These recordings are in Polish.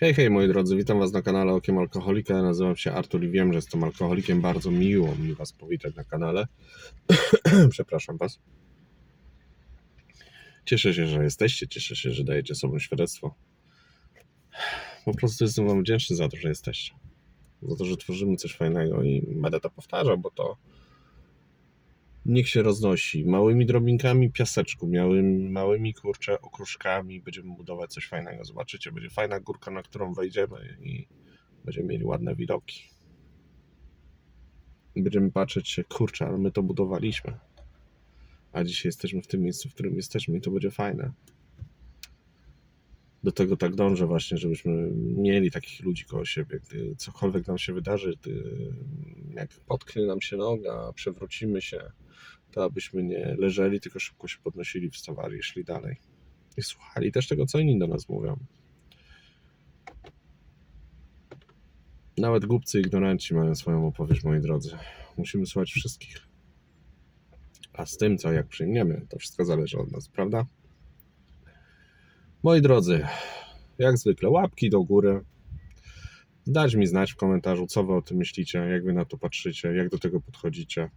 Hej, hej moi drodzy, witam was na kanale Okiem Alkoholika. Ja nazywam się Artur i wiem, że jestem alkoholikiem. Bardzo miło mi was powitać na kanale. Przepraszam was. Cieszę się, że jesteście, cieszę się, że dajecie sobie świadectwo. Po prostu jestem wam wdzięczny za to, że jesteście. Za to, że tworzymy coś fajnego i będę to powtarzał, bo to niech się roznosi. Małymi drobinkami piaseczku, małymi, małymi kurcze okruszkami będziemy budować coś fajnego. Zobaczycie, będzie fajna górka, na którą wejdziemy i będziemy mieli ładne widoki. Będziemy patrzeć się, kurczę, ale my to budowaliśmy. A dzisiaj jesteśmy w tym miejscu, w którym jesteśmy i to będzie fajne. Do tego tak dążę właśnie, żebyśmy mieli takich ludzi koło siebie, gdy cokolwiek nam się wydarzy, gdy jak potknie nam się noga, przewrócimy się, to abyśmy nie leżeli, tylko szybko się podnosili, wstawali, szli dalej. I słuchali też tego, co inni do nas mówią. Nawet głupcy ignoranci mają swoją opowieść, moi drodzy. Musimy słuchać wszystkich. A z tym, co jak przyjmiemy, to wszystko zależy od nas, prawda? Moi drodzy, jak zwykle łapki do góry. Dać mi znać w komentarzu, co wy o tym myślicie, jak wy na to patrzycie, jak do tego podchodzicie.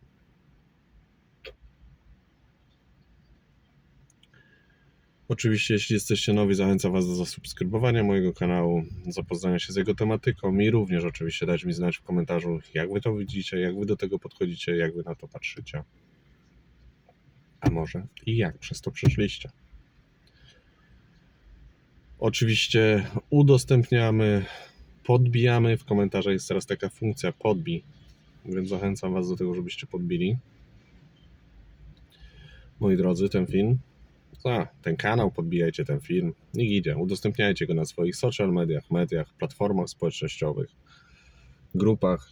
Oczywiście, jeśli jesteście nowi, zachęcam Was do zasubskrybowania mojego kanału, zapoznania się z jego tematyką i również oczywiście dać mi znać w komentarzu, jak Wy to widzicie, jak Wy do tego podchodzicie, jak Wy na to patrzycie. A może i jak przez to przeszliście. Oczywiście udostępniamy, podbijamy. W komentarzach jest teraz taka funkcja podbij, więc zachęcam Was do tego, żebyście podbili. Moi drodzy, ten film a, ten kanał, podbijajcie ten film. Niech idzie. Udostępniajcie go na swoich social mediach, mediach, platformach społecznościowych, grupach.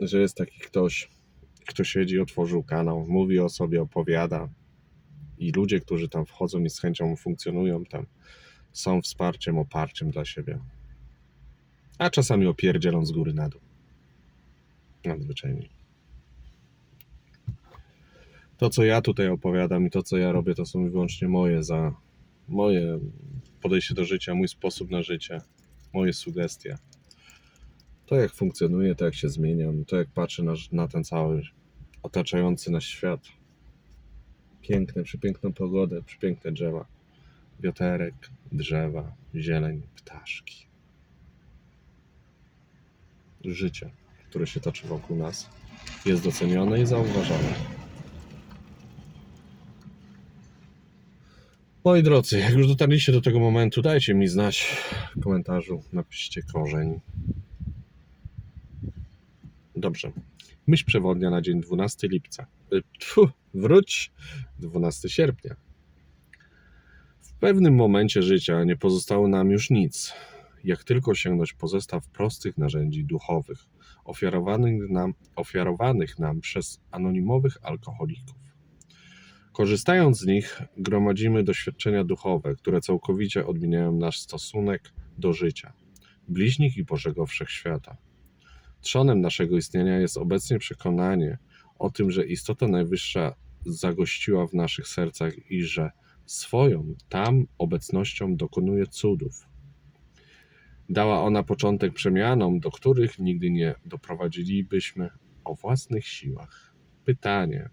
Że jest taki ktoś, kto siedzi, otworzył kanał, mówi o sobie, opowiada. I ludzie, którzy tam wchodzą i z chęcią funkcjonują tam, są wsparciem, oparciem dla siebie. A czasami opierdzielą z góry na dół. Nadzwyczajnie to, co ja tutaj opowiadam i to, co ja robię, to są wyłącznie moje za moje podejście do życia, mój sposób na życie, moje sugestie. To, jak funkcjonuję, to, jak się zmieniam, to, jak patrzę na, na ten cały otaczający nas świat. Piękne, przepiękną pogodę, przepiękne drzewa, wiaterek, drzewa, zieleń, ptaszki. Życie, które się toczy wokół nas, jest docenione i zauważane. Moi drodzy, jak już dotarliście do tego momentu, dajcie mi znać w komentarzu, napiszcie korzeń. Dobrze. Myśl przewodnia na dzień 12 lipca. Y, Tfu, wróć 12 sierpnia. W pewnym momencie życia nie pozostało nam już nic, jak tylko sięgnąć po zestaw prostych narzędzi duchowych, ofiarowanych nam, ofiarowanych nam przez anonimowych alkoholików. Korzystając z nich, gromadzimy doświadczenia duchowe, które całkowicie odmieniają nasz stosunek do życia, bliźnich i Bożego Wszechświata. Trzonem naszego istnienia jest obecnie przekonanie o tym, że istota najwyższa zagościła w naszych sercach i że swoją tam obecnością dokonuje cudów. Dała ona początek przemianom, do których nigdy nie doprowadzilibyśmy o własnych siłach. Pytanie: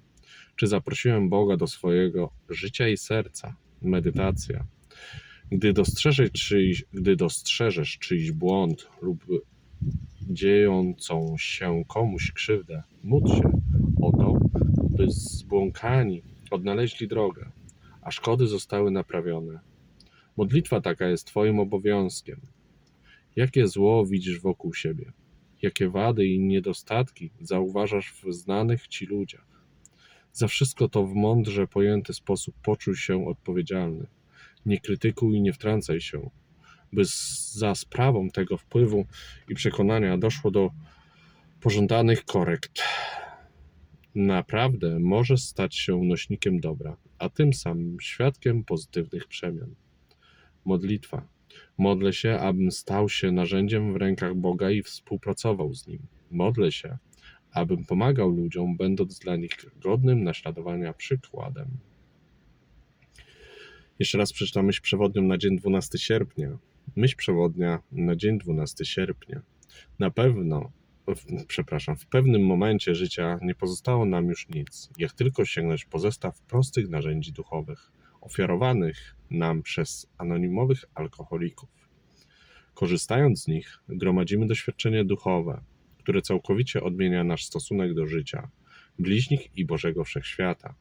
czy zaprosiłem Boga do swojego życia i serca? Medytacja. Gdy dostrzeżesz czyjś, gdy dostrzeżesz czyjś błąd lub dziejącą się komuś krzywdę, módl się o to, by zbłąkani odnaleźli drogę, a szkody zostały naprawione. Modlitwa taka jest Twoim obowiązkiem. Jakie zło widzisz wokół siebie? Jakie wady i niedostatki zauważasz w znanych Ci ludziach? Za wszystko to w mądrze pojęty sposób poczuj się odpowiedzialny. Nie krytykuj i nie wtrącaj się, by za sprawą tego wpływu i przekonania doszło do pożądanych korekt. Naprawdę może stać się nośnikiem dobra, a tym samym świadkiem pozytywnych przemian. Modlitwa. Modlę się, abym stał się narzędziem w rękach Boga i współpracował z Nim. Modlę się, abym pomagał ludziom, będąc dla nich godnym naśladowania przykładem. Jeszcze raz przeczytam myśl przewodnią na dzień 12 sierpnia. Myśl przewodnia na dzień 12 sierpnia. Na pewno, w, przepraszam, w pewnym momencie życia nie pozostało nam już nic, jak tylko sięgnąć po zestaw prostych narzędzi duchowych, ofiarowanych nam przez anonimowych alkoholików. Korzystając z nich, gromadzimy doświadczenie duchowe, które całkowicie odmienia nasz stosunek do życia, bliźnich i Bożego Wszechświata.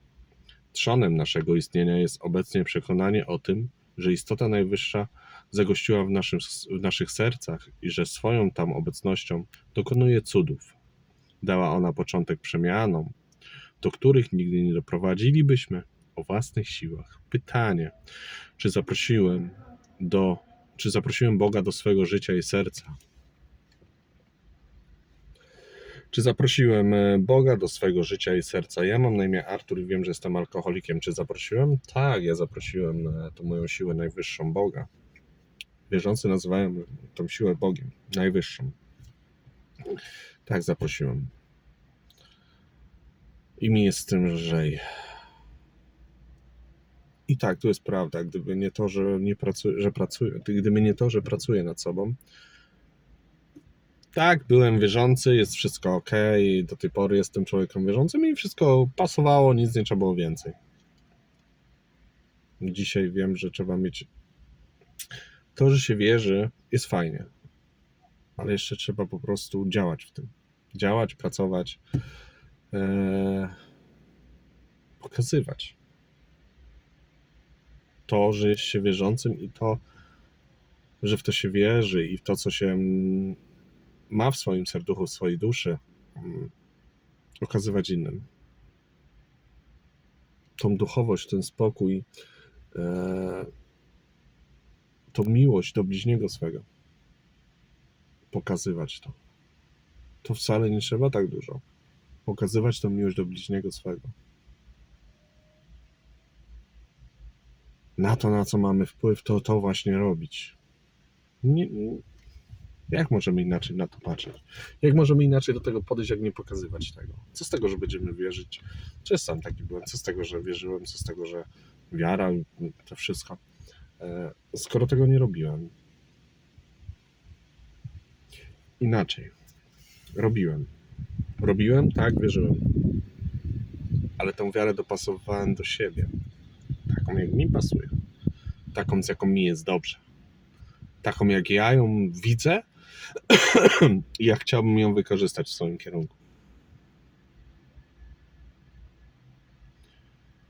Trzonem naszego istnienia jest obecnie przekonanie o tym, że istota najwyższa zagościła w, naszym, w naszych sercach i że swoją tam obecnością dokonuje cudów. Dała ona początek przemianom, do których nigdy nie doprowadzilibyśmy o własnych siłach. Pytanie, czy zaprosiłem do, czy zaprosiłem Boga do swego życia i serca? Czy zaprosiłem e, Boga do swojego życia i serca? Ja mam na imię Artur i wiem, że jestem alkoholikiem. Czy zaprosiłem? Tak, ja zaprosiłem e, tą moją siłę najwyższą Boga. Wierzący nazywają tą siłę Bogiem, najwyższą. Tak, zaprosiłem. I mi jest z tym lżej. I tak, to jest prawda. Gdyby nie to, że nie pracuję, że pracuję, gdyby nie to, że pracuję nad sobą, tak, byłem wierzący, jest wszystko ok, do tej pory jestem człowiekiem wierzącym i wszystko pasowało, nic nie trzeba było więcej. Dzisiaj wiem, że trzeba mieć. To, że się wierzy, jest fajnie, ale jeszcze trzeba po prostu działać w tym. Działać, pracować, ee, pokazywać to, że jest się wierzącym i to, że w to się wierzy i w to, co się ma w swoim serduchu, w swojej duszy, mm, okazywać innym. Tą duchowość, ten spokój, e, tą miłość do bliźniego swego. Pokazywać to. To wcale nie trzeba tak dużo. Pokazywać tą miłość do bliźniego swego. Na to, na co mamy wpływ, to to właśnie robić. Nie, jak możemy inaczej na to patrzeć? Jak możemy inaczej do tego podejść, jak nie pokazywać tego? Co z tego, że będziemy wierzyć? Czy sam taki byłem? Co z tego, że wierzyłem? Co z tego, że wiara, to wszystko? E, skoro tego nie robiłem. Inaczej. Robiłem. Robiłem, tak, wierzyłem. Ale tę wiarę dopasowałem do siebie. Taką, jak mi pasuje. Taką, z jaką mi jest dobrze. Taką, jak ja ją widzę i ja chciałbym ją wykorzystać w swoim kierunku.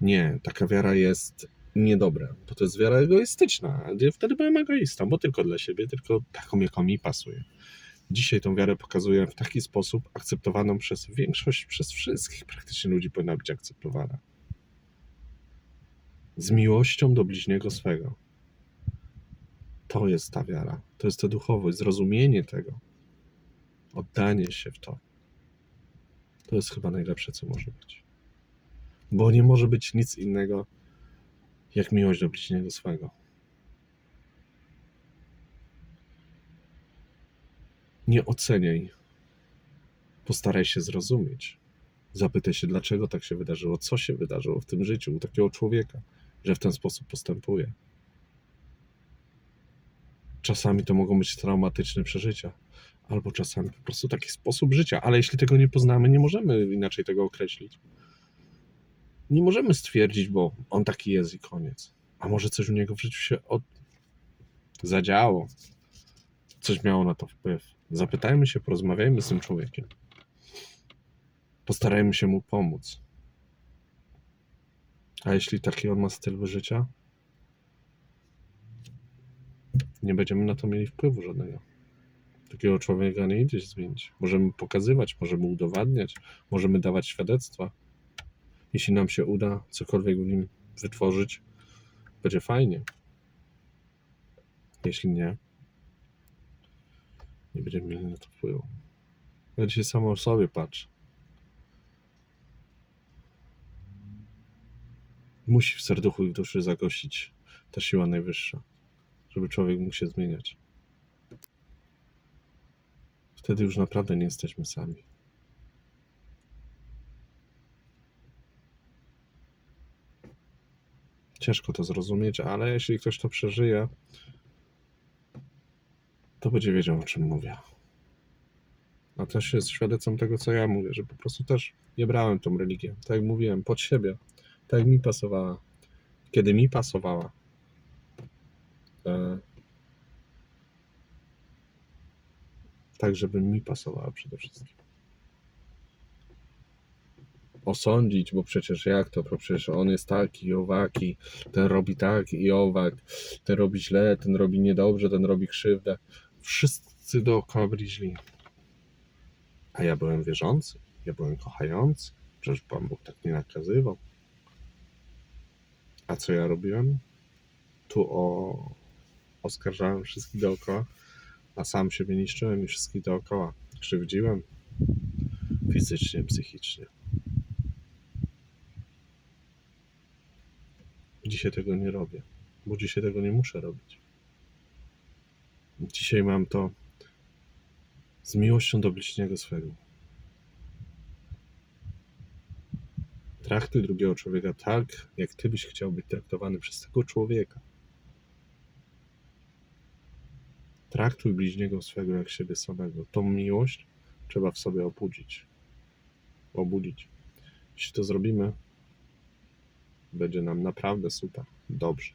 Nie, taka wiara jest niedobra, bo to jest wiara egoistyczna. Ja wtedy byłem egoistą, bo tylko dla siebie, tylko taką, jaką mi pasuje. Dzisiaj tą wiarę pokazuję w taki sposób, akceptowaną przez większość, przez wszystkich praktycznie ludzi powinna być akceptowana. Z miłością do bliźniego swego. To jest ta wiara, to jest ta duchowość, zrozumienie tego, oddanie się w to. To jest chyba najlepsze, co może być. Bo nie może być nic innego, jak miłość do bliźniego swego. Nie oceniaj. Postaraj się zrozumieć. Zapytaj się, dlaczego tak się wydarzyło, co się wydarzyło w tym życiu u takiego człowieka, że w ten sposób postępuje. Czasami to mogą być traumatyczne przeżycia, albo czasami po prostu taki sposób życia, ale jeśli tego nie poznamy, nie możemy inaczej tego określić. Nie możemy stwierdzić, bo on taki jest i koniec. A może coś u niego w życiu się od... zadziało, coś miało na to wpływ. Zapytajmy się, porozmawiajmy z tym człowiekiem. Postarajmy się mu pomóc. A jeśli taki on ma styl życia, nie będziemy na to mieli wpływu żadnego. Takiego człowieka nie idzie zmienić. Możemy pokazywać, możemy udowadniać, możemy dawać świadectwa. Jeśli nam się uda cokolwiek w nim wytworzyć, będzie fajnie. Jeśli nie, nie będziemy mieli na to wpływu. Ja dzisiaj samo sobie patrzę. Musi w serduchu i w duszy zagościć ta siła najwyższa żeby człowiek mógł się zmieniać. Wtedy już naprawdę nie jesteśmy sami. Ciężko to zrozumieć, ale jeśli ktoś to przeżyje, to będzie wiedział, o czym mówię. A też jest świadectwem tego, co ja mówię, że po prostu też nie brałem tą religię, tak jak mówiłem, pod siebie, tak jak mi pasowała, kiedy mi pasowała. E, tak, żeby mi pasowała przede wszystkim. Osądzić, bo przecież jak to, bo przecież on jest taki i owaki, ten robi tak i owak, ten robi źle, ten robi niedobrze, ten robi krzywdę. Wszyscy dookoła byli źli. A ja byłem wierzący, ja byłem kochający, przecież Pan Bóg tak nie nakazywał. A co ja robiłem? Tu o... oskarżałem wszystkich dookoła, a sam siebie niszczyłem i wszystkich dookoła. Krzywdziłem fizycznie, psychicznie. Dzisiaj tego nie robię, bo dzisiaj tego nie muszę robić. Dzisiaj mam to z miłością do bliźniego swego. Traktuj drugiego człowieka tak, jak ty byś chciał być traktowany przez tego człowieka. Traktuj bliźniego swego jak siebie samego. Tą miłość trzeba w sobie obudzić. Obudzić. Jeśli to zrobimy, będzie nam naprawdę super. Dobrze.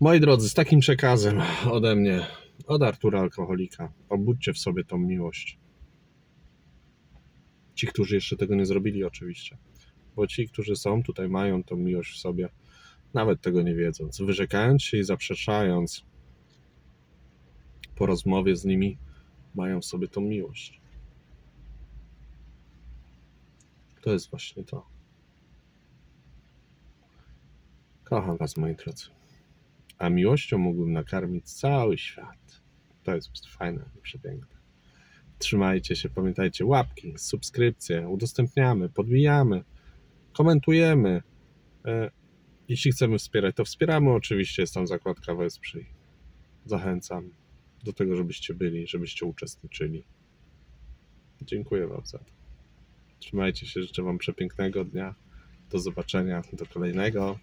Moi drodzy, z takim przekazem ode mnie, od Artura Alkoholika, obudźcie w sobie tą miłość. Ci, którzy jeszcze tego nie zrobili, oczywiście. Bo ci, którzy są tutaj, mają tą miłość w sobie, nawet tego nie wiedząc, wyrzekając się i zaprzeczając po rozmowie z nimi, mają w sobie tą miłość. To jest właśnie to. Kocham Was, moi drodzy. A miłością mógłbym nakarmić cały świat. To jest fajne i przepiękne. Trzymajcie się, pamiętajcie, łapki, subskrypcje, udostępniamy, podbijamy, komentujemy. E, Jeśli chcemy wspierać, to wspieramy. Oczywiście jest tam zakładka Wesprzyj. Zachęcam do tego, żebyście byli, żebyście uczestniczyli. Dziękuję Wam za to. Trzymajcie się, życzę Wam przepięknego dnia. Do zobaczenia, do kolejnego.